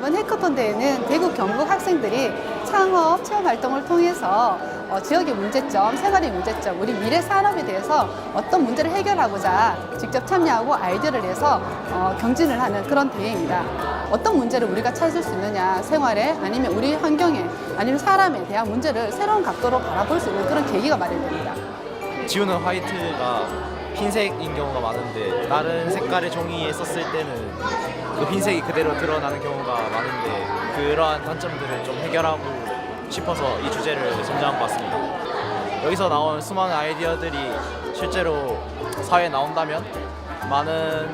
전당대회는 대구 경북 학생들이 창업 체험 활동을 통해서 어, 지역의 문제점, 생활의 문제점, 우리 미래 산업에 대해서 어떤 문제를 해결하고자 직접 참여하고 아이디어를 내서 어, 경진을 하는 그런 대회입니다. 어떤 문제를 우리가 찾을 수 있느냐, 생활에 아니면 우리 환경에 아니면 사람에 대한 문제를 새로운 각도로 바라볼 수 있는 그런 계기가 마련됩니다. 지우는 화이트가 흰색인 경우가 많은데 다른 색깔의 종이에 썼을 때는 그 흰색이 그대로 드러나는 경우가 많은데 그러한 단점들을 좀 해결하고 싶어서 이 주제를 선정한 것 같습니다. 여기서 나온 수많은 아이디어들이 실제로 사회에 나온다면 많은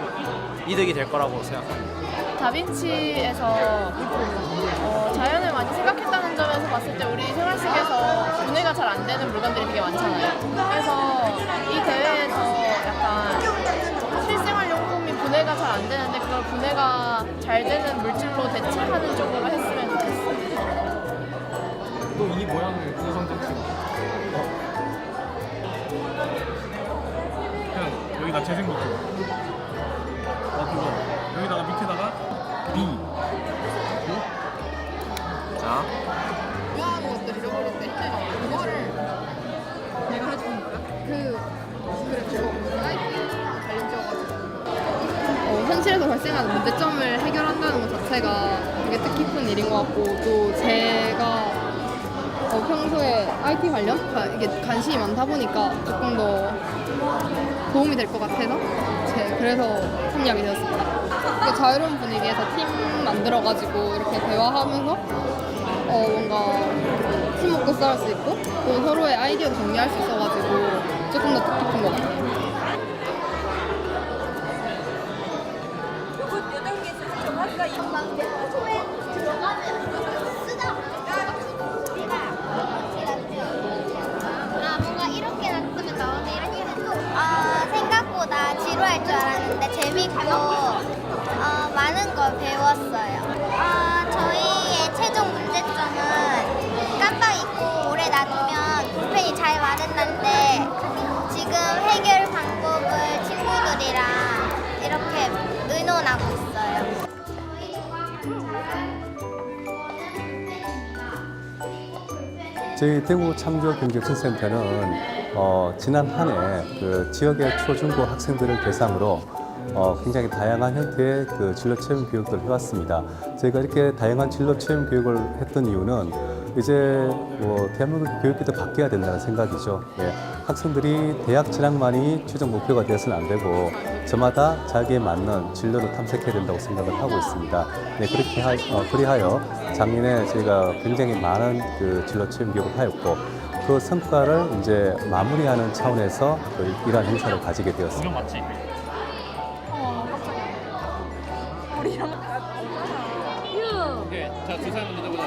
이득이 될 거라고 생각합니다. 다빈치에서 어, 자연을 많이 생각했다는 점에서 봤을 때 우리 생활 속에서 분해가 잘 안 되는 물건들이 되게 많잖아요. 그래서 이 대회 분해가 잘 안 되는데 그걸 분해가 잘 되는 물질로 대체하는 쪽으로 했으면 좋겠어요. 또이 모양을 구성정식 그냥 여기다 재생 버튼 어 그거. 여기다가 밑에다가 B 자. 좋아하는 것들 잃어버릴 때 그거를 내가 해주는 거야? 그 그래 그거 현실에서 발생하는 문제점을 해결한다는 것 자체가 되게 뜻깊은 일인 것 같고 또 제가 어, 평소에 IT 관련 가- 이게 관심이 많다 보니까 조금 더 도움이 될 것 같아서 제 그래서 참여하게 되었습니다. 그 자유로운 분위기에서 팀 만들어가지고 이렇게 대화하면서 어, 뭔가 팀워크 쌓을 수 있고 또 서로의 아이디어도 정리할 수 있어가지고 알았는데 재밌고 어, 많은 걸 배웠어요. 아 저희의 최종 문제점은 깜빡 잊고 오래 놔두면 불펜이 잘 마른다는데 지금 해결 방법을 친구들이랑 이렇게 의논하고 있어요. 저희 대구 창조 경제혁신센터는 어, 지난 한 해 그 지역의 초중고 학생들을 대상으로 어, 굉장히 다양한 형태의 그 진로 체험 교육을 해왔습니다. 저희가 이렇게 다양한 진로 체험 교육을 했던 이유는 이제 뭐 대한민국 교육계도 바뀌어야 된다는 생각이죠. 예, 학생들이 대학 진학만이 최종 목표가 되어서는 안 되고 저마다 자기에 맞는 진로를 탐색해야 된다고 생각을 하고 있습니다. 네, 그렇게 하, 어, 그리하여 작년에 저희가 굉장히 많은 그 진로 체험 교육을 하였고 그 성과를 이제 마무리하는 차원에서 그 이러한 행사를 가지게 되었습니다. 이건 맞지? 오케이 자 주사위 먼저 보자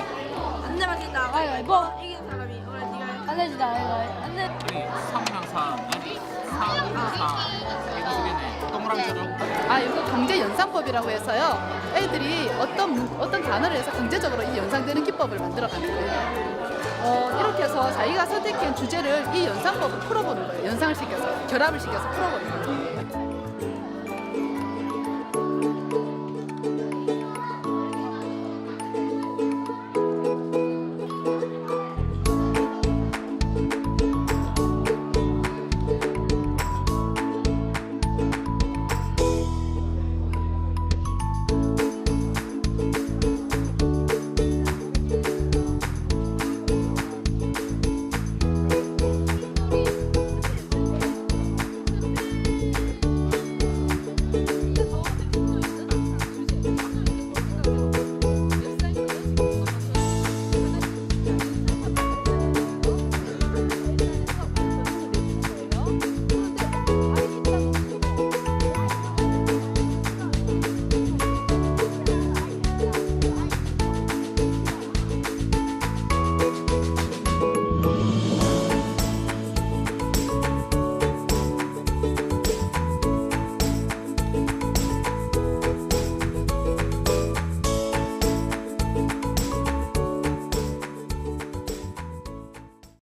안 내면 가위바위보 이긴 사람이 원래 네가 안 내주다 가위바위보 안 내. 여기 3랑 3 여기 3, 4 이거 두 개네 동그라미 쳐줘 아, 이거 강제 연상법이라고 해서요. 애들이 어떤 문- 어떤 단어를 해서 강제적으로 이 연상되는 기법을 만들어 가는 거예요. 어, 이렇게 해서 자기가 선택한 주제를 이 연상법을 풀어보는 거예요. 연상을 시켜서 결합을 시켜서 풀어보는 거죠.